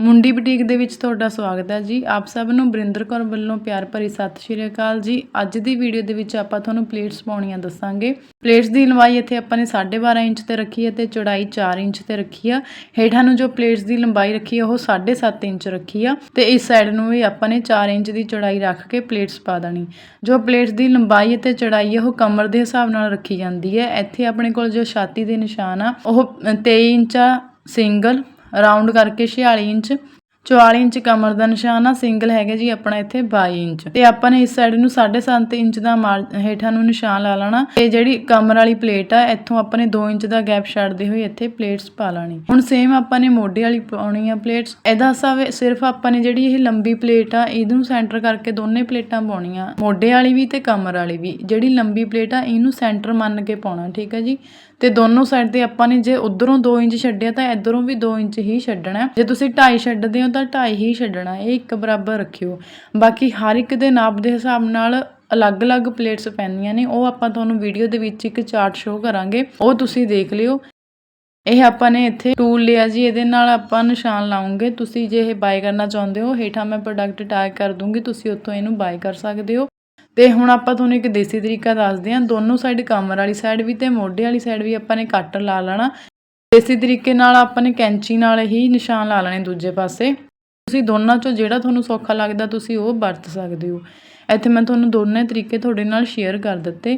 ਮੁੰਡੀ boutique ਦੇ ਵਿੱਚ ਤੁਹਾਡਾ ਸਵਾਗਤ ਹੈ ਜੀ। ਆਪ ਸਭ ਨੂੰ ਬਰਿੰਦਰ ਕੌਰ ਵੱਲੋਂ ਪਿਆਰ ਭਰੀ ਸਤਿ ਸ਼੍ਰੀ ਅਕਾਲ ਜੀ। ਅੱਜ ਦੀ ਵੀਡੀਓ ਦੇ ਵਿੱਚ ਆਪਾਂ ਤੁਹਾਨੂੰ ਪਲੇਟਸ ਪਾਉਣੀਆਂ ਦੱਸਾਂਗੇ। ਪਲੇਟਸ ਦੀ ਲੰਬਾਈ ਇੱਥੇ ਆਪਾਂ ਨੇ 12.5 ਇੰਚ ਤੇ ਰੱਖੀ ਹੈ ਤੇ ਚੌੜਾਈ 4 ਇੰਚ ਤੇ ਰੱਖੀ ਆ। ਹੇਠਾਂ ਨੂੰ ਜੋ ਪਲੇਟਸ ਦੀ ਲੰਬਾਈ ਰੱਖੀ ਆ, ਉਹ 7.5 ਇੰਚ ਰੱਖੀ ਆ ਤੇ ਇਸ ਸਾਈਡ ਨੂੰ ਵੀ ਆਪਾਂ ਨੇ 4 ਇੰਚ ਦੀ ਚੌੜਾਈ ਰੱਖ ਕੇ ਪਲੇਟਸ ਪਾ ਦੇਣੀ। ਜੋ ਪਲੇਟਸ ਦੀ ਲੰਬਾਈ ਅਤੇ ਚੌੜਾਈ ਆ, ਉਹ ਕਮਰ ਦੇ ਹਿਸਾਬ ਨਾਲ ਰੱਖੀ ਜਾਂਦੀ ਹੈ। ਇੱਥੇ ਆਪਣੇ ਕੋਲ ਜੋ ਛਾਤੀ ਦੇ ਨਿਸ਼ਾਨ ਆ, ਉਹ 23 ਇੰਚ ਸਿੰਗਲ ਰਾਊਂਡ ਕਰਕੇ 46 ਇੰਚ। 44 ਇੰਚ ਕਮਰ ਦਾ ਨਿਸ਼ਾਨ ਆ ਸਿੰਗਲ ਹੈਗਾ ਜੀ ਆਪਣਾ ਇੱਥੇ 22 ਇੰਚ। ਤੇ ਆਪਾਂ ਨੇ ਇਸ ਸਾਈਡ ਨੂੰ 7.5 ਇੰਚ ਦਾ ਮਾਰ- ਹੇਠਾਂ ਨੂੰ ਨਿਸ਼ਾਨ ਲਾ ਲੈਣਾ। ਤੇ ਜਿਹੜੀ ਕਮਰ ਵਾਲੀ ਪਲੇਟ ਆ, ਇੱਥੋਂ ਆਪਾਂ ਨੇ 2 ਇੰਚ ਦਾ ਗੈਪ ਛੱਡਦੇ ਹੋਏ ਇੱਥੇ ਪਲੇਟਸ ਪਾ ਲੈਣੀ। ਹੁਣ ਸੇਮ ਆਪਾਂ ਨੇ ਮੋਢੇ ਵਾਲੀ ਪਾਉਣੀ ਆ ਪਲੇਟਸ ਇਹਦਾ ਹਿਸਾਬ ਸਿਰਫ ਆਪਾਂ ਨੇ ਜਿਹੜੀ ਇਹ ਲੰਬੀ ਪਲੇਟ ਆ, ਇਹਨੂੰ ਸੈਂਟਰ ਕਰਕੇ ਦੋਨੇ ਪਲੇਟਾਂ ਪਾਉਣੀਆਂ। ਮੋਢੇ ਵਾਲੀ ਵੀ ਤੇ ਕਮਰ ਵਾਲੀ ਵੀ। ਜਿਹੜੀ ਲੰਬੀ ਪਲੇਟ ਆ, ਇਹਨੂੰ ਸੈਂਟਰ ਮੰਨ ਕੇ ਪਾਉਣਾ, ਠੀਕ ਹੈ ਜੀ? ਤੇ ਦੋਨੋਂ ਸਾਈਡ ਤੇ ਆਪਾਂ ਨੇ ਜੇ ਉਧਰੋਂ 2 ਇੰਚ ਛੱਡਿਆ ਤਾਂ ਇਧਰੋਂ ਵੀ 2 ਇੰਚ ਹੀ ਛੱਡਣਾ। ਜੇ ਤੁਸੀਂ 2.5 ਛੱਡਦੇ ਹੋ ਤਾਂ 2.5 ਹੀ ਛੱਡਣਾ, ਇਹ ਇੱਕ ਬਰਾਬਰ ਰੱਖਿਓ। ਬਾਕੀ ਹਰ ਇੱਕ ਦੇ ਨਾਪ ਦੇ ਹਿਸਾਬ ਨਾਲ ਅਲੱਗ-ਅਲੱਗ ਪਲੇਟਸ ਪੈਂਦੀਆਂ ਨੇ, ਉਹ ਆਪਾਂ ਤੁਹਾਨੂੰ ਵੀਡੀਓ ਦੇ ਵਿੱਚ ਇੱਕ ਚਾਰਟ ਸ਼ੋਅ ਕਰਾਂਗੇ, ਉਹ ਤੁਸੀਂ ਦੇਖ ਲਿਓ। ਇਹ ਆਪਾਂ ਨੇ ਇੱਥੇ ਟੂਲ ਲਿਆ ਜੀ, ਇਹਦੇ ਨਾਲ ਆਪਾਂ ਨਿਸ਼ਾਨ ਲਾਉਂਗੇ। ਤੁਸੀਂ ਜੇ ਇਹ ਬਾਈ ਕਰਨਾ ਚਾਹੁੰਦੇ ਹੋ, ਹੇਠਾਂ ਮੈਂ ਪ੍ਰੋਡਕਟ ਟੈਗ ਕਰ ਦੂੰਗੀ, ਤੁਸੀਂ ਉੱਥੋਂ ਇਹਨੂੰ ਬਾਈ ਕਰ ਸਕਦੇ ਹੋ। ਤੇ ਹੁਣ ਆਪਾਂ ਤੁਹਾਨੂੰ ਇੱਕ ਦੇਸੀ ਤਰੀਕਾ ਦੱਸਦੇ ਹਾਂ, ਦੋਨੋਂ ਸਾਈਡ ਕਮਰ ਵਾਲੀ ਸਾਈਡ ਵੀ ਤੇ ਮੋਢੇ ਵਾਲੀ ਸਾਈਡ ਵੀ ਆਪਾਂ ਨੇ ਕੱਟ ਲਾ ਲੈਣਾ। ਦੇਸੀ ਤਰੀਕੇ ਨਾਲ ਆਪਾਂ ਨੇ ਕੈਂਚੀ ਨਾਲ ਹੀ ਨਿਸ਼ਾਨ ਲਾ ਲੈਣੇ ਦੂਜੇ ਪਾਸੇ। ਤੁਸੀਂ ਦੋਨਾਂ ਚੋਂ ਜਿਹੜਾ ਤੁਹਾਨੂੰ ਸੌਖਾ ਲੱਗਦਾ ਤੁਸੀਂ ਉਹ ਵਰਤ ਸਕਦੇ ਹੋ। ਇੱਥੇ ਮੈਂ ਤੁਹਾਨੂੰ ਦੋਨੇ ਤਰੀਕੇ ਤੁਹਾਡੇ ਨਾਲ ਸ਼ੇਅਰ ਕਰ ਦਿੱਤੇ।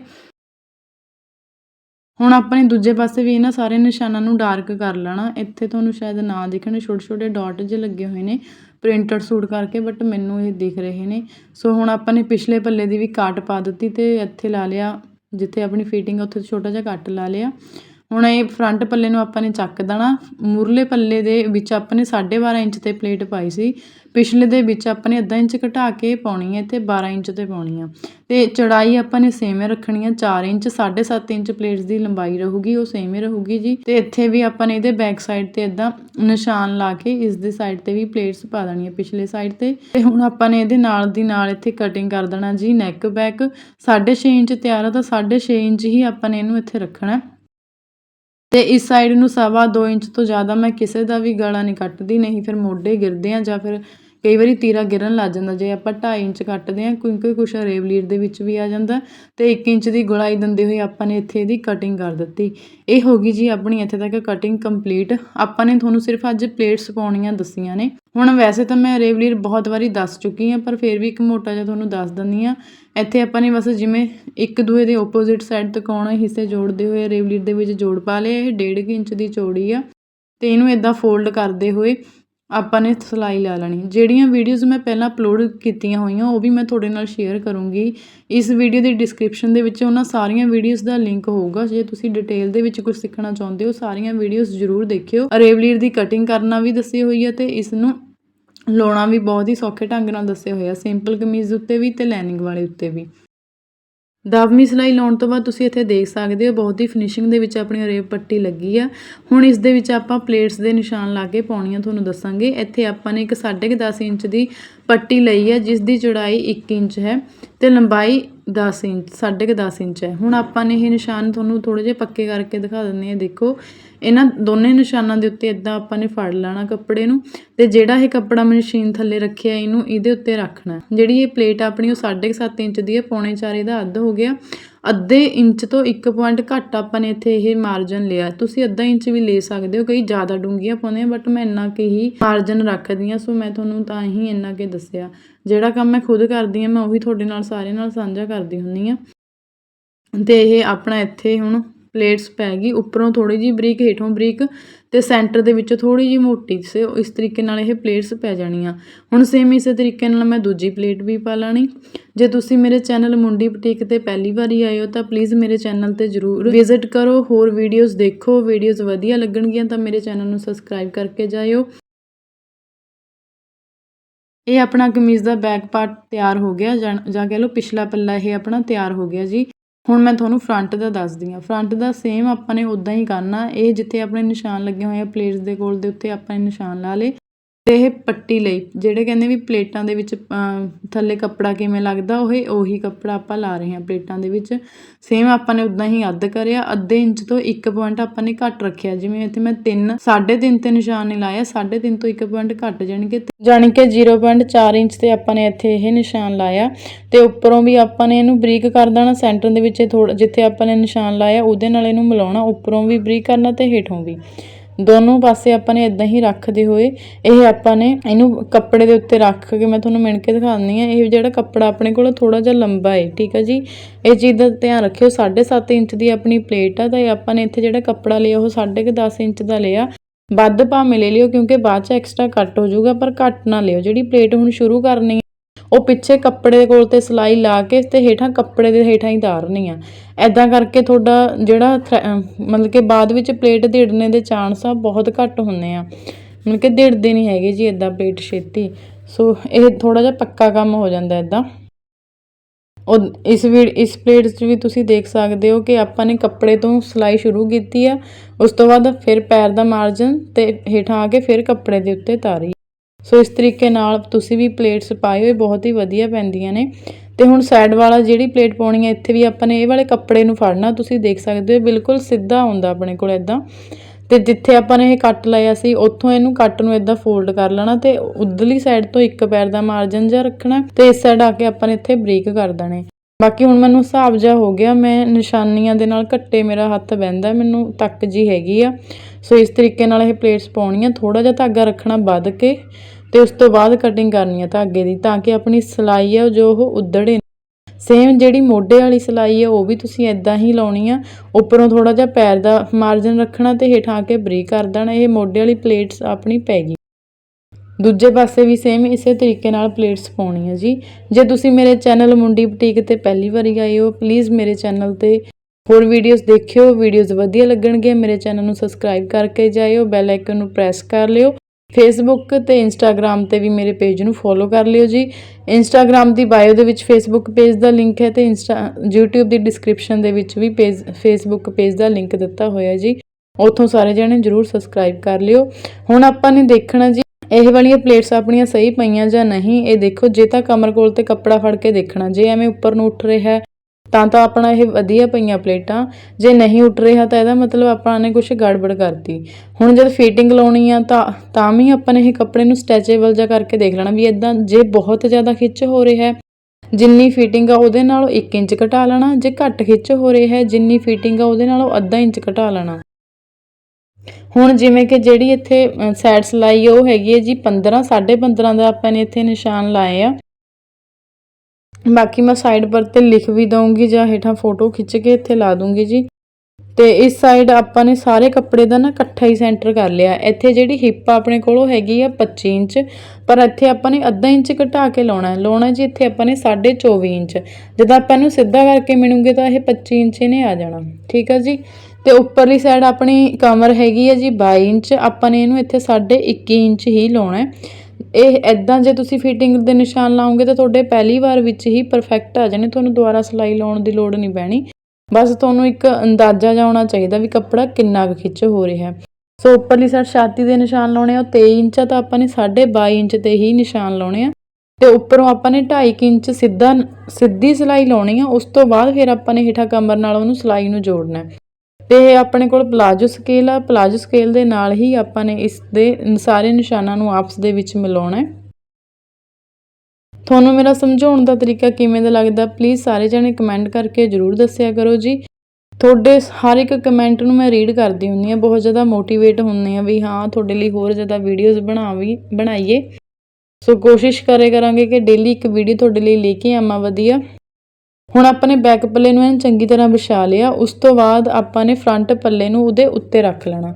ਹੁਣ ਆਪਾਂ ਨੇ ਦੂਜੇ ਪਾਸੇ ਵੀ ਇਹਨਾਂ ਸਾਰੇ ਨਿਸ਼ਾਨਾਂ ਨੂੰ ਡਾਰਕ ਕਰ ਲੈਣਾ। ਇੱਥੇ ਤੁਹਾਨੂੰ ਸ਼ਾਇਦ ਨਾ ਦਿਖਣ ਛੋਟੇ ਛੋਟੇ ਡਾਟ ਜਿਹੇ ਲੱਗੇ ਹੋਏ ਨੇ ਪ੍ਰਿੰਟਡ ਸੂਟ ਕਰਕੇ ਬਟ ਮੈਨੂੰ ਇਹ ਦਿਖ ਰਹੇ ਨੇ। ਸੋ ਹੁਣ ਆਪਾਂ ਨੇ ਪਿਛਲੇ ਪੱਲੇ ਦੀ ਵੀ ਕਾਟ ਪਾ ਦਿੱਤੀ ਤੇ ਇੱਥੇ ਲਾ ਲਿਆ, ਜਿੱਥੇ ਆਪਣੀ ਫਿਟਿੰਗ ਉੱਥੇ ਛੋਟਾ ਜਿਹਾ ਕੱਟ ਲਾ ਲਿਆ। ਹੁਣ ਇਹ ਫਰੰਟ ਪੱਲੇ ਨੂੰ ਆਪਾਂ ਨੇ ਚੱਕ ਦੇਣਾ। ਮੁਰਲੇ ਪੱਲੇ ਦੇ ਵਿੱਚ ਆਪਾਂ ਨੇ 12.5 ਇੰਚ ਤੇ ਪਲੇਟ ਪਾਈ ਸੀ। ਪਿਛਲੇ ਦੇ ਵਿੱਚ ਆਪਾਂ ਨੇ ਅੱਧਾ ਇੰਚ ਘਟਾ ਕੇ ਪਾਉਣੀ ਹੈ ਤੇ 12 ਇੰਚ ਤੇ ਪਾਉਣੀ ਆ। ਤੇ ਚੌੜਾਈ ਆਪਾਂ ਨੇ ਸੇਮ ਰੱਖਣੀ ਆ। 4 ਇੰਚ 7.5 ਇੰਚ ਪਲੇਟਸ ਦੀ ਲੰਬਾਈ ਰਹੂਗੀ, ਉਹ ਸੇਮ ਹੀ ਰਹੂਗੀ ਜੀ। ਤੇ ਇੱਥੇ ਵੀ ਆਪਾਂ ਨੇ ਇਹਦੇ ਬੈਕ ਸਾਈਡ ਤੇ ਇਦਾਂ ਨਿਸ਼ਾਨ ਲਾ ਕੇ ਇਸ ਦੇ ਸਾਈਡ ਤੇ ਵੀ ਪਲੇਟਸ ਪਾ ਦੇਣੀ ਹੈ ਪਿਛਲੇ ਸਾਈਡ ਤੇ। ਤੇ ਹੁਣ ਆਪਾਂ ਨੇ ਇਹਦੇ ਨਾਲ ਦੀ ਨਾਲ ਇੱਥੇ ਕਟਿੰਗ ਕਰ ਦੇਣਾ ਜੀ ਨੈਕ ਬੈਕ 6.5 ਇੰਚ ਤਿਆਰ ਆ ਤਾਂ 6.5 ਇੰਚ ਹੀ ਆਪਾਂ ਨੇ ਇਹਨੂੰ ਇੱਥੇ ਰੱਖਣਾ। ਅਤੇ ਇਸ ਸਾਈਡ ਨੂੰ ਸਵਾ ਦੋ ਇੰਚ ਤੋਂ ਜ਼ਿਆਦਾ ਮੈਂ ਕਿਸੇ ਦਾ ਵੀ ਗਲਾ ਨਹੀਂ ਕੱਟਦੀ, ਨਹੀਂ ਫਿਰ ਮੋਢੇ ਗਿਰਦੇ ਆ ਜਾਂ ਫਿਰ ਕਈ ਵਾਰੀ ਤੀਰਾ ਗਿਰਨ ਲੱਗ ਜਾਂਦਾ, ਜੇ ਆਪਾਂ ਢਾਈ ਇੰਚ ਕੱਟਦੇ ਹਾਂ ਕਿਉਂਕਿ ਕੁਛ ਰੇਵਲੀਰ ਦੇ ਵਿੱਚ ਵੀ ਆ ਜਾਂਦਾ ਅਤੇ ਇੱਕ ਇੰਚ ਦੀ ਗੁਲਾਈ ਦਿੰਦੇ ਹੋਏ ਆਪਾਂ ਨੇ ਇੱਥੇ ਇਹਦੀ ਕਟਿੰਗ ਕਰ ਦਿੱਤੀ। ਇਹ ਹੋ ਗਈ ਜੀ ਆਪਣੀ ਇੱਥੇ ਤੱਕ ਕਟਿੰਗ ਕੰਪਲੀਟ ਆਪਾਂ ਨੇ ਤੁਹਾਨੂੰ ਸਿਰਫ ਅੱਜ ਪਲੇਟਸ ਪਾਉਣੀਆਂ ਦੱਸੀਆਂ ਨੇ। ਹੁਣ ਵੈਸੇ ਤਾਂ ਮੈਂ ਰੇਵਲੀਰ ਬਹੁਤ ਵਾਰੀ ਦੱਸ ਚੁੱਕੀ ਹਾਂ, ਪਰ ਫਿਰ ਵੀ ਇੱਕ ਮੋਟਾ ਜਿਹਾ ਤੁਹਾਨੂੰ ਦੱਸ ਦਿੰਦੀ ਹਾਂ। ਇੱਥੇ ਆਪਾਂ ਨੇ ਬਸ ਜਿਵੇਂ ਇੱਕ ਦੂਏ ਦੇ ਆਪੋਜ਼ਿਟ ਸਾਈਡ ਤੋਂ ਕੋਣੇ ਹਿੱਸੇ ਜੋੜਦੇ ਹੋਏ ਰੇਵਲੀਰ ਦੇ ਵਿੱਚ ਜੋੜ ਪਾ ਲਿਆ, ਇਹ 1.5 ਇੰਚ ਦੀ ਚੌੜੀ ਆ। ਅਤੇ ਇਹਨੂੰ ਇਦਾਂ ਫੋਲਡ ਕਰਦੇ ਹੋਏ ਆਪਾਂ ਨੇ ਸਿਲਾਈ ਲਾ ਲੈਣੀ। ਜਿਹੜੀਆਂ ਵੀਡੀਓਜ਼ ਮੈਂ ਪਹਿਲਾਂ ਅਪਲੋਡ ਕੀਤੀਆਂ ਹੋਈਆਂ, ਉਹ ਵੀ ਮੈਂ ਤੁਹਾਡੇ ਨਾਲ ਸ਼ੇਅਰ ਕਰੂੰਗੀ। ਇਸ ਵੀਡੀਓ ਦੀ ਡਿਸਕ੍ਰਿਪਸ਼ਨ ਦੇ ਵਿੱਚ ਉਹਨਾਂ ਸਾਰੀਆਂ ਵੀਡੀਓਜ਼ ਦਾ ਲਿੰਕ ਹੋਊਗਾ। ਜੇ ਤੁਸੀਂ ਡਿਟੇਲ ਦੇ ਵਿੱਚ ਕੁਝ ਸਿੱਖਣਾ ਚਾਹੁੰਦੇ ਹੋ, ਸਾਰੀਆਂ ਵੀਡੀਓਜ਼ ਜ਼ਰੂਰ ਦੇਖਿਓ। ਰੇਵਲੀਰ ਦੀ ਕਟਿੰਗ ਕਰਨਾ ਵੀ ਦੱਸੀ ਹੋਈ ਹੈ ਤੇ ਇਸ ਨੂੰ ਲਾਉਣਾ ਵੀ ਬਹੁਤ ਹੀ ਸੌਖੇ ਢੰਗ ਨਾਲ ਦੱਸਿਆ ਹੋਇਆ। ਸਿੰਪਲ ਕਮੀਜ਼ ਉੱਤੇ ਵੀ ਤੇ ਲਾਈਨਿੰਗ ਵਾਲੇ ਉੱਤੇ ਵੀ। ਦਾਵਮੀ ਸਿਲਾਈ ਲਾਉਣ ਤੋਂ ਬਾਅਦ ਤੁਸੀਂ ਇੱਥੇ ਦੇਖ ਸਕਦੇ ਹੋ, ਬਹੁਤ ਹੀ ਫਿਨਿਸ਼ਿੰਗ ਦੇ ਵਿੱਚ ਆਪਣੀ ਰੇਪ ਪੱਟੀ ਲੱਗੀ ਆ। ਹੁਣ ਇਸ ਦੇ ਵਿੱਚ ਆਪਾਂ ਪਲੇਟਸ ਦੇ ਨਿਸ਼ਾਨ ਲਾ ਕੇ ਪਾਉਣੀਆਂ ਤੁਹਾਨੂੰ ਦੱਸਾਂਗੇ। ਇੱਥੇ ਆਪਾਂ ਨੇ ਇੱਕ 10.5 ਇੰਚ ਦੀ ਪੱਟੀ ਲਈ ਹੈ ਜਿਸ ਦੀ ਚੌੜਾਈ 1 ਇੰਚ ਹੈ ਤੇ ਲੰਬਾਈ 10 ਇੰਚ 10.5 ਇੰਚ ਹੈ। ਹੁਣ ਆਪਾਂ ਨੇ ਇਹ ਨਿਸ਼ਾਨ ਤੁਹਾਨੂੰ ਥੋੜੇ ਜਿਹੇ ਪੱਕੇ ਕਰਕੇ ਦਿਖਾ ਦਿੰਦੇ ਆ ਦੇਖੋ ਇਹਨਾਂ ਦੋਨੇ ਨਿਸ਼ਾਨਾਂ ਦੇ ਉੱਤੇ ਇਦਾਂ ਆਪਾਂ ਨੇ ਫੜ ਲੈਣਾ ਕੱਪੜੇ ਨੂੰ ਤੇ ਜਿਹੜਾ ਇਹ ਕੱਪੜਾ ਮਸ਼ੀਨ ਥੱਲੇ ਰੱਖਿਆ ਇਹਨੂੰ ਇਹਦੇ ਉੱਤੇ ਰੱਖਣਾ ਜਿਹੜੀ ਇਹ ਪਲੇਟ ਆਪਣੀ ਉਹ 7.5 ਇੰਚ ਦੀ ਹੈ, ਪੌਣੇ 4 ਇਹਦਾ ਅੱਧ ਹੋ ਗਿਆ। ਅੱਧੇ ਇੰਚ ਤੋਂ 1 ਪੁਆਇੰਟ ਘੱਟ ਆਪਾਂ ਨੇ ਇੱਥੇ ਇਹ ਮਾਰਜਨ ਲਿਆ ਤੁਸੀਂ ਅੱਧਾ ਇੰਚ ਵੀ ਲੈ ਸਕਦੇ ਹੋ, ਕਈ ਜ਼ਿਆਦਾ ਡੂੰਘੀਆਂ ਪਾਉਂਦੇ ਆ, ਬਟ ਮੈਂ ਇੰਨਾ ਕਿ ਹੀ ਮਾਰਜਨ ਰੱਖਦੀ ਆ ਸੋ ਮੈਂ ਤੁਹਾਨੂੰ ਤਾਂ ਹੀ ਇੰਨਾ ਕਿ ਦੱਸਿਆ। ਜਿਹੜਾ ਕੰਮ ਮੈਂ ਖੁਦ ਕਰਦੀ ਆ ਮੈਂ ਉਹੀ ਤੁਹਾਡੇ ਨਾਲ ਸਾਰੇ ਨਾਲ ਸਾਂਝਾ ਕਰਦੀ ਹੁੰਨੀ ਆ ਤੇ ਇਹ ਆਪਣਾ ਇੱਥੇ ਹੁਣ ਪਲੇਟਸ ਪੈ ਗਈ, ਉੱਪਰੋਂ ਥੋੜੀ ਜੀ ਬਰੀਕ, ਹੇਠੋਂ ਬਰੀਕ ਤੇ ਸੈਂਟਰ ਦੇ ਵਿੱਚ ਥੋੜੀ ਜੀ ਮੋਟੀ ਸੇ, ਇਸ ਤਰੀਕੇ ਨਾਲ ਇਹ ਪਲੇਟਸ ਪੈ ਜਾਣੀਆਂ। ਹੁਣ ਸੇਮ ਇਸੇ ਤਰੀਕੇ ਨਾਲ ਮੈਂ ਦੂਜੀ ਪਲੇਟ ਵੀ ਪਾ ਲੈਣੀ। ਜੇ ਤੁਸੀਂ ਮੇਰੇ ਚੈਨਲ ਮੁੰਡੀ ਬੁਟੀਕ ਤੇ ਪਹਿਲੀ ਵਾਰੀ ਆਏ ਹੋ ਤਾਂ ਪਲੀਜ਼ ਮੇਰੇ ਚੈਨਲ ਤੇ ਜਰੂਰ ਵਿਜ਼ਿਟ ਕਰੋ। ਹੋਰ ਵੀਡੀਓਜ਼ ਦੇਖੋ ਵੀਡੀਓਜ਼ ਵਧੀਆ ਲੱਗਣਗੀਆਂ ਤਾਂ ਮੇਰੇ ਚੈਨਲ ਨੂੰ ਸਬਸਕ੍ਰਾਈਬ ਕਰਕੇ ਜਾਇਓ। ਇਹ ਆਪਣਾ ਕਮੀਜ਼ ਦਾ ਬੈਕ ਪਾਰਟ ਤਿਆਰ ਹੋ ਗਿਆ, ਜਾਂ ਜਾਂ ਕਹਿ ਲਓ ਪਿਛਲਾ ਪੱਲਾ ਇਹ ਆਪਣਾ ਤਿਆਰ ਹੋ ਗਿਆ ਜੀ। ਹੁਣ ਮੈਂ ਤੁਹਾਨੂੰ ਫਰੰਟ ਦਾ ਦੱਸਦੀ ਹਾਂ। ਫਰੰਟ ਦਾ ਸੇਮ ਆਪਾਂ ਨੇ ਉਦਾਂ ਹੀ ਕਰਨਾ। ਇਹ ਜਿੱਥੇ ਆਪਣੇ ਨਿਸ਼ਾਨ ਲੱਗੇ ਹੋਏ ਆ ਪਲੇਟਸ ਦੇ ਕੋਲ ਦੇ ਉੱਤੇ ਆਪਾਂ ਨੇ ਨਿਸ਼ਾਨ ਲਾ ਲਏ। ਅਤੇ ਇਹ ਪੱਟੀ ਲਈ, ਜਿਹੜੇ ਕਹਿੰਦੇ ਵੀ ਪਲੇਟਾਂ ਦੇ ਵਿੱਚ ਥੱਲੇ ਕੱਪੜਾ ਕਿਵੇਂ ਲੱਗਦਾ, ਉਹ, ਉਹੀ ਕੱਪੜਾ ਆਪਾਂ ਲਾ ਰਹੇ ਹਾਂ ਪਲੇਟਾਂ ਦੇ ਵਿੱਚ। ਸੇਮ ਆਪਾਂ ਨੇ ਉਦਾਂ ਹੀ ਅੱਧ ਕਰਿਆ, ਅੱਧੇ ਇੰਚ ਤੋਂ 1 ਪੁਆਇੰਟ ਆਪਾਂ ਨੇ ਘੱਟ ਰੱਖਿਆ। ਜਿਵੇਂ ਇੱਥੇ ਮੈਂ 3 3.5 ਤੇ ਨਿਸ਼ਾਨ ਨਹੀਂ ਲਾਇਆ 3.5 ਤੋਂ 1 ਪੁਆਇੰਟ ਘੱਟ, ਜਾਣੀ ਕਿ ਜਾਣੀ ਕਿ 0.4 ਇੰਚ ਤੇ ਆਪਾਂ ਨੇ ਇੱਥੇ ਇਹ ਨਿਸ਼ਾਨ ਲਾਇਆ। ਤੇ ਉੱਪਰੋਂ ਵੀ ਆਪਾਂ ਨੇ ਇਹਨੂੰ ਬਰੀਕ ਕਰ ਦੇਣਾ, ਸੈਂਟਰ ਦੇ ਵਿੱਚ ਥੋੜਾ ਜਿੱਥੇ ਆਪਾਂ ਨੇ ਨਿਸ਼ਾਨ ਲਾਇਆ, ਉਹਦੇ ਨਾਲ ਇਹਨੂੰ ਮਿਲਾਉਣਾ, ਉੱਪਰੋਂ ਵੀ ਬਰੀਕ ਕਰਨਾ ਤੇ ਹੇਠੋਂ ਵੀ। ਦੋਨੋਂ ਪਾਸੇ ਆਪਾਂ ਨੇ ਇਦਾਂ ਹੀ ਰੱਖਦੇ ਹੋਏ, ਇਹ ਆਪਾਂ ਨੇ ਇਹਨੂੰ ਕੱਪੜੇ ਦੇ ਉੱਤੇ ਰੱਖ ਕੇ ਮੈਂ ਤੁਹਾਨੂੰ ਮਿਣ ਕੇ ਦਿਖਾਉਂਦੀ ਆ ਇਹ ਜਿਹੜਾ ਕੱਪੜਾ ਆਪਣੇ ਕੋਲ ਥੋੜਾ ਜਿਹਾ ਲੰਬਾ ਹੈ ਠੀਕ ਹੈ ਜੀ? ਇਹ ਚੀਜ਼ ਦਾ ਧਿਆਨ ਰੱਖਿਓ 7.5 ਇੰਚ ਦੀ ਆਪਣੀ ਪਲੇਟ ਆ ਤਾਂ ਇਹ ਆਪਾਂ ਨੇ ਇੱਥੇ ਜਿਹੜਾ ਕੱਪੜਾ ਲਿਆ, ਉਹ 10.5 ਇੰਚ ਦਾ ਲਿਆ। ਵੱਧ ਭਾਵੇਂ ਲੈ ਲਿਓ ਕਿਉਂਕਿ ਬਾਅਦ ਚ ਐਕਸਟਰਾ ਕੱਟ ਹੋ ਜਾਊਗਾ, ਪਰ ਘੱਟ ਨਾ ਲਿਓ, ਜਿਹੜੀ ਪਲੇਟ ਹੁਣ ਸ਼ੁਰੂ ਕਰਨੀ ਹੈ ਉਹ ਪਿੱਛੇ ਕੱਪੜੇ ਦੇ ਕੋਲ ਤੇ ਸਲਾਈ ਲਾ ਕੇ ਤੇ ਹੇਠਾਂ ਕੱਪੜੇ ਦੇ ਹੇਠਾਂ ਹੀ ਧਾਰਨੀ ਆ ਐਦਾਂ ਕਰਕੇ ਤੁਹਾਡਾ ਜਿਹੜਾ ਥਰੈ- ਮਤਲਬ ਕਿ ਬਾਅਦ ਵਿੱਚ ਪਲੇਟ ਢੇੜਨੇ ਦੇ ਚਾਂਸ ਆ ਬਹੁਤ ਘੱਟ ਹੁੰਦੇ ਆ। ਮਤਲਬ ਕਿ ਢੇੜਦੇ ਨਹੀਂ ਹੈਗੇ ਜੀ ਐਦਾਂ ਪਲੇਟ ਛੇਤੀ। ਸੋ ਇਹ ਥੋੜਾ ਜਿਹਾ ਪੱਕਾ ਕੰਮ ਹੋ ਜਾਂਦਾ ਐਦਾਂ ਉਹ ਇਸ ਵੀ, ਇਸ ਪਲੇਟ 'ਚ ਵੀ ਤੁਸੀਂ ਦੇਖ ਸਕਦੇ ਹੋ ਕਿ ਆਪਾਂ ਨੇ ਕੱਪੜੇ ਤੋਂ ਸਿਲਾਈ ਸ਼ੁਰੂ ਕੀਤੀ ਆ। ਉਸ ਤੋਂ ਬਾਅਦ ਫਿਰ ਪੈਰ ਦਾ ਮਾਰਜਨ ਤੇ ਹੇਠਾਂ ਆ ਕੇ ਫਿਰ ਕੱਪੜੇ ਦੇ ਉੱਤੇ ਤਾਰੀ। ਸੋ ਇਸ ਤਰੀਕੇ ਨਾਲ ਤੁਸੀਂ ਵੀ ਪਲੇਟਸ ਪਾਏ ਹੋਏ ਬਹੁਤ ਹੀ ਵਧੀਆ ਪੈਂਦੀਆਂ ਨੇ। ਤੇ ਹੁਣ ਸਾਈਡ ਵਾਲਾ ਜਿਹੜੀ ਪਲੇਟ ਪਾਉਣੀ ਹੈ, ਇੱਥੇ ਵੀ ਆਪਾਂ ਨੇ ਇਹ ਵਾਲੇ ਕੱਪੜੇ ਨੂੰ ਫੜਨਾ, ਤੁਸੀਂ ਦੇਖ ਸਕਦੇ ਹੋ ਬਿਲਕੁਲ ਸਿੱਧਾ ਆਉਂਦਾ ਆਪਣੇ ਕੋਲ ਇਦਾਂ ਤੇ ਜਿੱਥੇ ਆਪਾਂ ਨੇ ਇਹ ਕੱਟ ਲਾਇਆ ਸੀ, ਉੱਥੋਂ ਇਹਨੂੰ ਕੱਟ ਨੂੰ ਇਦਾਂ ਫੋਲਡ ਕਰ ਲੈਣਾ ਤੇ ਉਧਰਲੀ ਸਾਈਡ ਤੋਂ ਇੱਕ ਪੈਰ ਦਾ ਮਾਰਜਨ ਜਿਹਾ ਰੱਖਣਾ ਤੇ ਇਸ ਸਾਈਡ ਆ ਕੇ ਆਪਾਂ ਨੇ ਇੱਥੇ ਬਰੀਕ ਕਰ ਦੇਣੇ। ਬਾਕੀ ਹੁਣ ਮੈਨੂੰ ਹਿਸਾਬ ਜਿਹਾ ਹੋ ਗਿਆ, ਮੈਂ ਨਿਸ਼ਾਨੀਆਂ ਦੇ ਨਾਲ ਘੱਟੇ ਮੇਰਾ ਹੱਥ ਬਹਿੰਦਾ, ਮੈਨੂੰ ਤੱਕ ਜੀ ਹੈਗੀ ਆ। ਸੋ ਇਸ ਤਰੀਕੇ ਨਾਲ ਇਹ ਪਲੇਟਸ ਪਾਉਣੀਆਂ ਥੋੜਾ ਜਿਹਾ ਧਾਗਾ ਰੱਖਣਾ ਵੱਧ ਕੇ ਤੇ ਉਸ ਤੋਂ ਬਾਅਦ ਕਟਿੰਗ ਕਰਨੀ ਆ ਧਾਗੇ ਦੀ, ਤਾਂ ਕਿ ਆਪਣੀ ਸਿਲਾਈ ਆ ਜੋ ਉਹ ਉਧੜੇ ਸੇਮ ਜਿਹੜੀ ਮੋਢੇ ਵਾਲੀ ਸਿਲਾਈ ਆ, ਉਹ ਵੀ ਤੁਸੀਂ ਇਦਾਂ ਹੀ ਲਾਉਣੀ ਆ। ਉੱਪਰੋਂ ਥੋੜਾ ਜਿਹਾ ਪੈਰ ਦਾ ਮਾਰਜਨ ਰੱਖਣਾ ਤੇ ਹੇਠਾਂ ਆ ਕੇ ਬਰੀਕ ਕਰ ਦੇਣਾ, ਇਹ ਮੋਢੇ ਵਾਲੀ ਪਲੇਟਸ ਆਪਣੀ ਪੈ ਗਈ। ਦੂਜੇ ਪਾਸੇ ਵੀ ਸੇਮ ਇਸੇ ਤਰੀਕੇ ਨਾਲ ਪਲੇਟਸ ਪਾਉਣੀ ਹੈ ਜੀ। ਜੇ ਤੁਸੀਂ ਮੇਰੇ ਚੈਨਲ ਮੁੰਡੀ ਬੁਟੀਕ ਤੇ ਪਹਿਲੀ ਵਾਰੀ ਆਏ ਹੋ ਪਲੀਜ਼ ਮੇਰੇ ਚੈਨਲ ਤੇ ਹੋਰ ਵੀਡੀਓਜ਼ ਦੇਖਿਓ। ਵੀਡੀਓਜ਼ ਵਧੀਆ ਲੱਗਣਗੇ, ਮੇਰੇ ਚੈਨਲ ਨੂੰ ਸਬਸਕ੍ਰਾਈਬ ਕਰਕੇ ਜਾਇਓ ਬੈਲ ਆਈਕਨ ਨੂੰ ਪ੍ਰੈਸ ਕਰ ਲਿਓ। ਫੇਸਬੁੱਕ ਤੇ ਇੰਸਟਾਗ੍ਰam ਤੇ ਵੀ ਮੇਰੇ ਪੇਜ ਨੂੰ ਫੋਲੋ ਕਰ ਲਿਓ ਜੀ। ਇੰਸਟਾਗ੍ਰam ਦੀ ਬਾਇਓ ਦੇ ਵਿੱਚ ਫੇਸਬੁੱਕ ਪੇਜ ਦਾ ਲਿੰਕ ਹੈ ਤੇ ਇੰਸਟਾ YouTube ਦੀ ਡਿਸਕ੍ਰਿਪਸ਼ਨ ਦੇ ਵਿੱਚ ਵੀ ਪੇਜ ਫੇਸਬੁੱਕ ਪੇਜ ਦਾ ਲਿੰਕ ਦਿੱਤਾ ਹੋਇਆ ਜੀ। ਉੱਥੋਂ ਸਾਰੇ ਜਣੇ ਜਰੂਰ ਸਬਸਕ੍ਰਾਈਬ ਕਰ ਲਿਓ। ਹੁਣ ਆਪਾਂ ਨੇ ਦੇਖਣਾ ਜੀ ਇਹ ਵਾਲੀਆਂ ਪਲੇਟਸ ਆਪਣੀਆਂ ਸਹੀ ਪਈਆਂ ਜਾਂ ਨਹੀਂ, ਇਹ ਦੇਖੋ, ਜੇ ਤਾਂ ਕਮਰ ਕੋਲ ਤੇ ਕੱਪੜਾ ਫੜ ਕੇ ਦੇਖਣਾ, ਜੇ ਐਵੇਂ ਉੱਪਰ ਨੂੰ ਉੱਠ ਰਿਹਾ, ਤਾਂ ਤਾਂ ਆਪਣਾ ਇਹ ਵਧੀਆ ਪਈਆਂ ਪਲੇਟਾਂ ਜੇ ਨਹੀਂ ਉੱਠ ਰਿਹਾ, ਤਾਂ ਇਹਦਾ ਮਤਲਬ ਆਪਾਂ ਨੇ ਕੁਝ ਗੜਬੜ ਕਰਤੀ। ਹੁਣ ਜਦ ਫਿਟਿੰਗ ਲਾਉਣੀ ਆ, ਤਾਂ ਤਾਂ ਵੀ ਆਪਾਂ ਨੇ ਇਹ ਕੱਪੜੇ ਨੂੰ ਸਟੈਚੇਬਲ ਜਿਹਾ ਕਰਕੇ ਦੇਖ ਲੈਣਾ ਵੀ ਇਦਾਂ ਜੇ ਬਹੁਤ ਜ਼ਿਆਦਾ ਖਿੱਚ ਹੋ ਰਿਹਾ ਹੈ ਜਿੰਨੀ ਫਿਟਿੰਗ ਆ ਉਹਦੇ ਨਾਲੋਂ 1 ਇੰਚ ਘਟਾ ਲੈਣਾ, ਜੇ ਘੱਟ ਖਿੱਚ ਹੋ ਰਿਹਾ ਹੈ ਜਿੰਨੀ ਫਿਟਿੰਗ ਆ ਉਹਦੇ ਨਾਲੋਂ ਅੱਧਾ ਇੰਚ ਘਟਾ ਲੈਣਾ। ਹੁਣ ਜਿਵੇਂ ਕਿ ਜਿਹੜੀ ਇੱਥੇ ਸਾਈਡ ਸਲਾਈ ਉਹ ਹੈਗੀ ਹੈ ਜੀ 15 15.5 ਦਾ ਆਪਾਂ ਨੇ ਇੱਥੇ ਨਿਸ਼ਾਨ ਲਾਏ ਆ। ਬਾਕੀ ਮੈਂ ਸਾਈਡ ਪਰ ਤੇ ਲਿਖ ਵੀ ਦਊਂਗੀ ਜਾਂ ਹੇਠਾਂ ਫੋਟੋ ਖਿੱਚ ਕੇ ਇੱਥੇ ਲਾ ਦੂੰਗੀ ਜੀ। ਤੇ ਇਸ ਸਾਈਡ ਆਪਾਂ ਨੇ ਸਾਰੇ ਕੱਪੜੇ ਦਾ ਨਾ ਇਕੱਠਾ ਹੀ ਸੈਂਟਰ ਕਰ ਲਿਆ। ਇੱਥੇ ਜਿਹੜੀ ਹਿੱਪ ਆਪਣੇ ਕੋਲੋਂ ਹੈਗੀ ਆ 25 ਇੰਚ। ਪਰ ਇੱਥੇ ਆਪਾਂ ਨੇ ਅੱਧਾ ਇੰਚ ਘਟਾ ਕੇ ਲਾਉਣਾ। ਹੈ ਲਾਉਣਾ ਜੀ ਇੱਥੇ ਆਪਾਂ ਨੇ 24 ਇੰਚ। ਜਦੋਂ ਆਪਾਂ ਇਹਨੂੰ ਸਿੱਧਾ ਕਰਕੇ ਮਿਣੂਗੇ ਤਾਂ ਇਹ 25 ਇੰਚ ਨੇ ਆ ਜਾਣਾ। ਠੀਕ ਆ ਜੀ? ਤੇ ਉੱਪਰਲੀ ਸਾਈਡ ਆਪਣੀ ਕਮਰ ਹੈਗੀ ਹੈ ਜੀ 22 ਇੰਚ, ਆਪਾਂ ਨੇ ਇਹਨੂੰ ਇੱਥੇ 21 ਇੰਚ ਹੀ ਲਾਉਣਾ ਇਹ ਐਦਾਂ ਜੇ ਤੁਸੀਂ ਫਿਟਿੰਗ ਦੇ ਨਿਸ਼ਾਨ ਲਾਓਗੇ ਤਾਂ ਤੁਹਾਡੇ ਪਹਿਲੀ ਵਾਰ ਵਿੱਚ ਹੀ ਪਰਫੈਕਟ ਆ ਜਾਣੇ, ਤੁਹਾਨੂੰ ਦੁਬਾਰਾ ਸਿਲਾਈ ਲਾਉਣ ਦੀ ਲੋੜ ਨਹੀਂ ਪੈਣੀ। ਬਸ ਤੁਹਾਨੂੰ ਇੱਕ ਅੰਦਾਜ਼ਾ ਜਿਹਾ ਚਾਹੀਦਾ ਵੀ ਕੱਪੜਾ ਕਿੰਨਾ ਕੁ ਖਿੱਚ ਹੋ ਰਿਹਾ ਹੈ। ਸੋ ਉੱਪਰਲੀ ਸਾਈਡ ਛਾਤੀ ਦੇ ਨਿਸ਼ਾਨ ਲਾਉਣੇ ਆ, ਉਹ 23 ਇੰਚ ਆ ਤਾਂ ਆਪਾਂ ਨੇ 22.5 ਇੰਚ ਤੇ ਹੀ ਨਿਸ਼ਾਨ ਲਾਉਣੇ ਆ। ਤੇ ਉੱਪਰੋਂ ਆਪਾਂ ਨੇ 2.5 ਇੰਚ ਸਿੱਧਾ, ਸਿੱਧੀ ਸਿਲਾਈ ਲਾਉਣੀ ਆ, ਉਸ ਤੋਂ ਬਾਅਦ ਫਿਰ ਆਪਾਂ ਨੇ ਹੇਠਾਂ ਕਮਰ ਨਾਲ ਉਹਨੂੰ ਸਿਲਾਈ ਨੂੰ ਜੋੜਨਾ ਤੇ ਇਹ ਆਪਣੇ ਕੋਲ ਪਲਾਜੋ ਸਕੇਲ ਆ। ਪਲਾਜੋ ਸਕੇਲ ਦੇ ਨਾਲ ਹੀ ਆਪਾਂ ਨੇ ਇਸ ਦੇ ਸਾਰੇ ਨਿਸ਼ਾਨਾਂ ਨੂੰ ਆਪਸ ਦੇ ਵਿੱਚ ਮਿਲਾਉਣਾ ਹੈ। ਤੁਹਾਨੂੰ ਮੇਰਾ ਸਮਝਾਉਣ ਦਾ ਤਰੀਕਾ ਕਿਵੇਂ ਦਾ ਲੱਗਦਾ ਪਲੀਜ਼ ਸਾਰੇ ਜਣੇ ਕਮੈਂਟ ਕਰਕੇ ਜਰੂਰ ਦੱਸਿਆ ਕਰੋ ਜੀ। ਤੁਹਾਡੇ ਹਰ ਇੱਕ ਕਮੈਂਟ ਨੂੰ ਮੈਂ ਰੀਡ ਕਰਦੀ ਹੁੰਦੀ ਆ ਬਹੁਤ ਜ਼ਿਆਦਾ ਮੋਟੀਵੇਟ ਹੁੰਦੀ ਆ ਵੀ ਹਾਂ, ਤੁਹਾਡੇ ਲਈ ਹੋਰ ਜ਼ਿਆਦਾ ਵੀਡੀਓਜ਼ ਬਣਾਵੀ ਬਣਾਈਏ। ਸੋ ਕੋਸ਼ਿਸ਼ ਕਰੇ ਕਰਾਂਗੇ ਕਿ ਡੇਲੀ ਇੱਕ ਵੀਡੀਓ ਤੁਹਾਡੇ ਲਈ ਲੈ ਕੇ ਆਵਾਂ ਵਧੀਆ। ਹੁਣ ਆਪਾਂ ਨੇ ਬੈਕ ਪੱਲੇ ਨੂੰ ਐਨ ਚੰਗੀ ਤਰ੍ਹਾਂ ਵਿਛਾ ਲਿਆ, ਉਸ ਤੋਂ ਬਾਅਦ ਆਪਾਂ ਨੇ ਫਰੰਟ ਪੱਲੇ ਨੂੰ ਉਹਦੇ ਉੱਤੇ ਰੱਖ ਲੈਣਾ।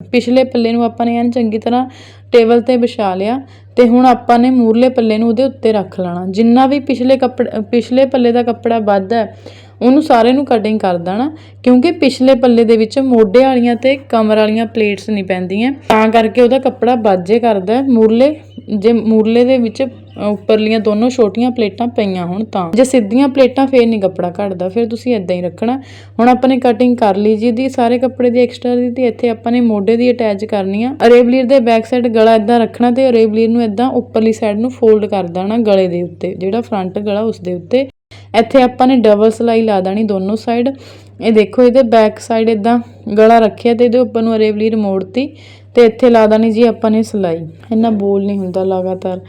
ਪਿਛਲੇ ਪੱਲੇ ਨੂੰ ਆਪਾਂ ਨੇ ਐਨ ਚੰਗੀ ਤਰ੍ਹਾਂ ਟੇਬਲ ਤੇ ਵਿਛਾ ਲਿਆ ਤੇ ਹੁਣ ਆਪਾਂ ਨੇ ਮੂਰਲੇ ਪੱਲੇ ਨੂੰ ਉਹਦੇ ਉੱਤੇ ਰੱਖ ਲੈਣਾ। ਜਿੰਨਾ ਵੀ ਪਿਛਲੇ ਕੱਪੜੇ, ਪਿਛਲੇ ਪੱਲੇ ਦਾ ਕੱਪੜਾ ਵੱਧ ਹੈ, ਉਹਨੂੰ ਸਾਰੇ ਨੂੰ ਕਟਿੰਗ ਕਰ ਦੇਣਾ, ਕਿਉਂਕਿ ਪਿਛਲੇ ਪੱਲੇ ਦੇ ਵਿੱਚ ਮੋਢੇ ਵਾਲੀਆਂ ਤੇ ਕਮਰ ਵਾਲੀਆਂ ਪਲੇਟਸ ਨਹੀਂ ਪੈਂਦੀਆਂ। ਤਾਂ ਕਰਕੇ ਉਹਦਾ ਕੱਪੜਾ ਬਾਜੇ ਕਰਦਾ ਮੂਰਲੇ, ਜੇ ਮੂਰਲੇ ਦੇ ਵਿੱਚ ਉੱਪਰਲੀਆਂ ਦੋਨੋਂ ਛੋਟੀਆਂ ਪਲੇਟਾਂ ਪਈਆਂ ਹੋਣ ਤਾਂ। ਜੇ ਸਿੱਧੀਆਂ ਪਲੇਟਾਂ ਫੇਰ ਨਹੀਂ ਕੱਪੜਾ ਘਟਦਾ, ਫਿਰ ਤੁਸੀਂ ਇਦਾਂ ਹੀ ਰੱਖਣਾ। ਹੁਣ ਆਪਾਂ ਨੇ ਕਟਿੰਗ ਕਰ ਲਈ ਜੀ, ਦੀ ਸਾਰੇ ਕੱਪੜੇ ਦੀ ਐਕਸਟਰਾ ਦੀ, ਤੇ ਇੱਥੇ ਆਪਾਂ ਨੇ ਮੋਢੇ ਦੀ ਅਟੈਚ ਕਰਨੀ ਆ। ਅਰੇਬਲੀਰ ਦੇ ਬੈਕ ਸਾਈਡ ਗਲਾ ਇਦਾਂ ਰੱਖਣਾ ਤੇ ਅਰੇਬਲੀਰ ਨੂੰ ਇਦਾਂ ਉੱਪਰਲੀ ਸਾਈਡ ਨੂੰ ਫੋਲਡ ਕਰ ਦੇਣਾ ਗਲੇ ਦੇ ਉੱਤੇ, ਜਿਹੜਾ ਫਰੰਟ ਗਲਾ ਉਸ ਦੇ ਉੱਤੇ। ਇੱਥੇ ਆਪਾਂ ਨੇ ਡਬਲ ਸਲਾਈ ਲਾ ਦੇਣੀ ਦੋਨੋਂ ਸਾਈਡ ਇਹ ਦੇਖੋ, ਇਹਦੇ ਬੈਕ ਸਾਈਡ ਇਦਾਂ ਗਲਾ ਰੱਖਿਆ ਤੇ ਇਹਦੇ ਉੱਪਰ ਨੂੰ ਅਰੇਬਲੀਰ ਮੋੜਤੀ, ਤੇ ਇੱਥੇ ਲਾ ਦੇਣੀ ਜੀ ਆਪਾਂ ਨੇ ਸਲਾਈ। ਇੰਨਾ ਬੋਲ ਨਹੀਂ ਹੁੰਦਾ ਲਗਾਤਾਰ।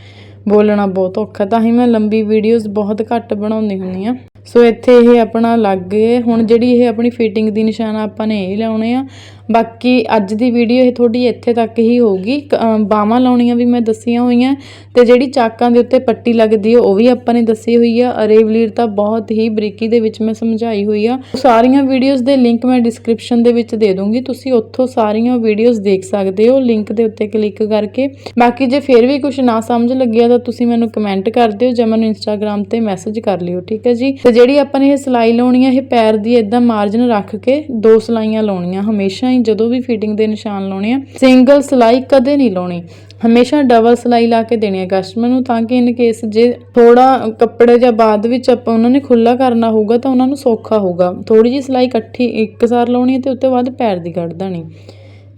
ਬੋਲਣਾ ਬਹੁਤ ਔਖਾ, ਤਾਂ ਹੀ ਮੈਂ ਲੰਬੀ ਵੀਡੀਓਜ਼ ਬਹੁਤ ਘੱਟ ਬਣਾਉਂਦੀ ਹੁੰਦੀ ਆ ਸੋ ਇੱਥੇ ਇਹ ਆਪਣਾ ਲੱਗ ਗਏ ਹੁਣ ਜਿਹੜੀ ਇਹ ਆਪਣੀ ਫਿਟਿੰਗ ਦੀ ਨਿਸ਼ਾਨ ਆਪਾਂ ਨੇ ਇਹ ਲਾਉਣੇ ਆ ਬਾਕੀ ਅੱਜ ਦੀ ਵੀਡੀਓ ਇਹ ਤੁਹਾਡੀ ਇੱਥੇ ਤੱਕ ਹੀ ਹੋਊਗੀ। ਬਾਹਾਂ ਲਾਉਣੀਆਂ ਵੀ ਮੈਂ ਦੱਸੀਆਂ ਹੋਈਆਂ ਤੇ ਜਿਹੜੀ ਚਾਕਾਂ ਦੇ ਉੱਤੇ ਪੱਟੀ ਲੱਗਦੀ ਹੈ ਉਹ ਵੀ ਆਪਾਂ ਨੇ ਦੱਸੀ ਹੋਈ ਆ। ਅਰੇਵਲੀਰ ਤਾਂ ਬਹੁਤ ਹੀ ਬਰੀਕੀ ਦੇ ਵਿੱਚ ਮੈਂ ਸਮਝਾਈ ਹੋਈ ਆ। ਸਾਰੀਆਂ ਵੀਡੀਓਜ਼ ਦੇ ਲਿੰਕ ਮੈਂ ਡਿਸਕ੍ਰਿਪਸ਼ਨ ਦੇ ਵਿੱਚ ਦੇ ਦੂੰਗੀ। ਤੁਸੀਂ ਉੱਥੋਂ ਸਾਰੀਆਂ ਵੀਡੀਓਜ਼ ਦੇਖ ਸਕਦੇ ਹੋ ਲਿੰਕ ਦੇ ਉੱਤੇ ਕਲਿੱਕ ਕਰਕੇ। ਬਾਕੀ ਜੇ ਫਿਰ ਵੀ ਕੁਝ ਨਾ ਸਮਝ ਲੱਗਿਆ ਤਾਂ ਤੁਸੀਂ ਮੈਨੂੰ ਕਮੈਂਟ ਕਰ ਦਿਓ ਜਾਂ ਮੈਨੂੰ ਇੰਸਟਾਗ੍ਰam ਤੇ ਮੈਸੇਜ ਕਰ ਲਿਓ, ਠੀਕ ਹੈ ਜੀ? ਤੇ ਜਿਹੜੀ ਆਪਾਂ ਨੇ ਇਹ ਸਲਾਈ ਲਾਉਣੀ ਆ, ਇਹ ਪੈਰ ਦੀ ਇਦਾਂ ਮਾਰਜਨ ਰੱਖ ਕੇ ਦੋ ਸਲਾਈਆਂ ਲਾਉਣੀਆਂ ਹਮੇਸ਼ਾ ਹੀ ਜਦੋਂ ਵੀ ਫਿਟਿੰਗ ਦੇ ਨਿਸ਼ਾਨ ਲਾਉਣੇ ਆ ਸਿੰਗਲ ਸਲਾਈ ਕਦੇ ਨਹੀਂ ਲਾਉਣੀ। ਹਮੇਸ਼ਾ ਡਬਲ ਸਲਾਈ ਲਾ ਕੇ ਦੇਣੀ ਹੈ ਕਸਟਮਰ ਨੂੰ ਤਾਂ ਕਿ ਇਨ ਕੇਸ ਜੇ ਥੋੜਾ ਕੱਪੜੇ ਜਾਂ ਬਾਅਦ ਵਿੱਚ ਆਪਾਂ ਉਹਨਾਂ ਨੇ ਖੁੱਲਾ ਕਰਨਾ ਹੋਊਗਾ ਤਾਂ ਉਹਨਾਂ ਨੂੰ ਸੌਖਾ ਹੋਊਗਾ। ਥੋੜੀ ਜੀ ਸਲਾਈ ਇਕੱਠੀ ਇੱਕ ਸਾਰ ਲਾਉਣੀ ਹੈ ਤੇ ਉੱਤੇ ਬਾਅਦ ਪੈਰ ਦੀ ਕੱਢ ਦੇਣੀ।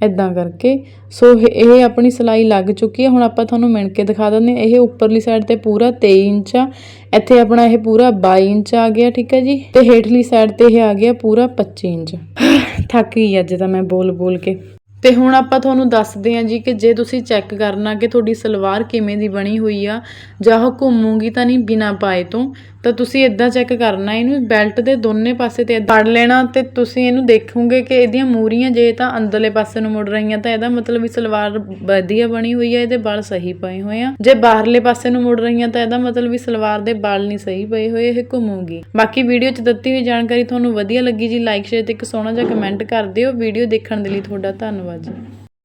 ਇਦਾਂ ਕਰਕੇ, ਸੋ ਇਹ- ਇਹ ਆਪਣੀ ਸਲਾਈ ਲੱਗ ਚੁੱਕੀ ਹੈ ਹੁਣ ਆਪਾਂ ਤੁਹਾਨੂੰ ਮਿਣ ਕੇ ਦਿਖਾ ਦਿੰਦੇ ਹਾਂ। ਇਹ ਉੱਪਰਲੀ ਸਾਈਡ ਤੇ ਪੂਰਾ 23 ਇੰਚ ਆ। ਇੱਥੇ ਆਪਣਾ ਇਹ ਪੂਰਾ 22 ਇੰਚ ਆ ਗਿਆ, ਠੀਕ ਹੈ ਜੀ? ਤੇ ਹੇਠਲੀ ਸਾਈਡ ਤੇ ਇਹ ਆ ਗਿਆ ਪੂਰਾ 25 ਇੰਚ। ਥੱਕ ਗਈ ਅੱਜ ਤਾਂ ਮੈਂ ਬੋਲ ਬੋਲ ਕੇ। ਤੇ ਹੁਣ ਆਪਾਂ ਤੁਹਾਨੂੰ ਦੱਸਦੇ ਹਾਂ ਜੀ ਕਿ ਜੇ ਤੁਸੀਂ ਚੈੱਕ ਕਰਨਾ ਕਿ ਤੁਹਾਡੀ ਸਲਵਾਰ ਕਿਵੇਂ ਦੀ ਬਣੀ ਹੋਈ ਆ, ਜਾਂ ਉਹ ਘੁੰਮੂਗੀ ਤਾਂ ਨਹੀਂ ਬਿਨਾ ਪਾਏ ਤੋਂ ਤਾਂ ਤੁਸੀਂ ਇਦਾਂ ਚੈੱਕ ਕਰਨਾ, ਇਹਨੂੰ ਬੈਲਟ ਦੇ ਦੋਨੇ ਪਾਸੇ ਤੇ ਫੜ ਲੈਣਾ ਤੇ ਤੁਸੀਂ ਇਹਨੂੰ ਦੇਖੋਗੇ ਕਿ ਇਹਦੀਆਂ ਮੂਰੀਆਂ ਜੇ ਤਾਂ ਅੰਦਰਲੇ ਪਾਸੇ ਨੂੰ ਮੁੜ ਰਹੀਆਂ ਤਾਂ ਇਹਦਾ ਮਤਲਬ ਵੀ ਸਲਵਾਰ ਵਧੀਆ ਬਣੀ ਹੋਈ ਆ, ਇਹਦੇ ਵਾਲ ਸਹੀ ਪਏ ਹੋਏ ਆ। ਜੇ ਬਾਹਰਲੇ ਪਾਸੇ ਨੂੰ ਮੁੜ ਰਹੀਆਂ ਤਾਂ ਇਹਦਾ ਮਤਲਬ ਵੀ ਸਲਵਾਰ ਦੇ ਵਾਲ ਨਹੀਂ ਸਹੀ ਪਏ ਹੋਏ, ਇਹ ਘੁੰਮੂਗੀ। ਬਾਕੀ ਵੀਡੀਓ 'ਚ ਦਿੱਤੀ ਹੋਈ ਜਾਣਕਾਰੀ ਤੁਹਾਨੂੰ ਵਧੀਆ ਲੱਗੀ ਜੀ ਲਾਈਕ ਸ਼ੇਅਰ ਤੇ ਇੱਕ ਸੋਹਣਾ ਜਿਹਾ ਕਮੈਂਟ ਕਰ ਦਿਓ। ਵੀਡੀਓ ਦੇਖਣ ਦੇ ਲਈ ਤੁਹਾਡਾ ਧੰਨਵਾਦ ਜੀ।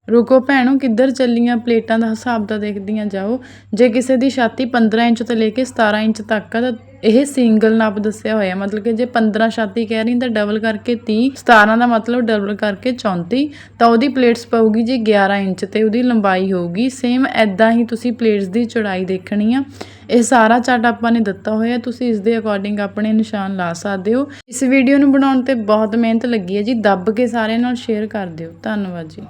ਰੁਕੋ ਭੈਣੋ, ਕਿੱਧਰ ਚੱਲੀਆਂ ਪਲੇਟਾਂ ਦਾ ਹਿਸਾਬ ਤਾਂ ਦੇਖਦੀਆਂ ਜਾਓ। ਜੇ ਕਿਸੇ ਦੀ ਛਾਤੀ 15 ਇੰਚ ਤੋਂ ਲੈ ਕੇ 17 ਇੰਚ ਤੱਕ ਆ ਤਾਂ ਇਹ ਸਿੰਗਲ ਨਾਪ ਦੱਸਿਆ ਹੋਇਆ ਮਤਲਬ ਕਿ ਜੇ 15 ਛਾਤੀ ਕਹਿ ਰਹੀ, ਤਾਂ ਡਬਲ ਕਰਕੇ 30 17 ਦਾ ਮਤਲਬ ਡਬਲ ਕਰਕੇ 34 ਤਾਂ ਉਹਦੀ ਪਲੇਟਸ ਪਊਗੀ ਜੀ 11 ਇੰਚ ਤੇ ਉਹਦੀ ਲੰਬਾਈ ਹੋਊਗੀ। ਸੇਮ ਐਦਾਂ ਹੀ ਤੁਸੀਂ ਪਲੇਟਸ ਦੀ ਚੌੜਾਈ ਦੇਖਣੀ ਆ। ਇਹ ਸਾਰਾ ਚਾਰਟ ਆਪਾਂ ਨੇ ਦਿੱਤਾ ਹੋਇਆ, ਤੁਸੀਂ ਇਸ ਦੇ ਅਕੋਰਡਿੰਗ ਆਪਣੇ ਨਿਸ਼ਾਨ ਲਾ ਸਕਦੇ ਹੋ। ਇਸ ਵੀਡੀਓ ਨੂੰ ਬਣਾਉਣ ਤੇ ਬਹੁਤ ਮਿਹਨਤ ਲੱਗੀ ਹੈ ਜੀ। ਦੱਬ ਕੇ ਸਾਰਿਆਂ ਨਾਲ ਸ਼ੇਅਰ ਕਰ ਦਿਓ। ਧੰਨਵਾਦ ਜੀ।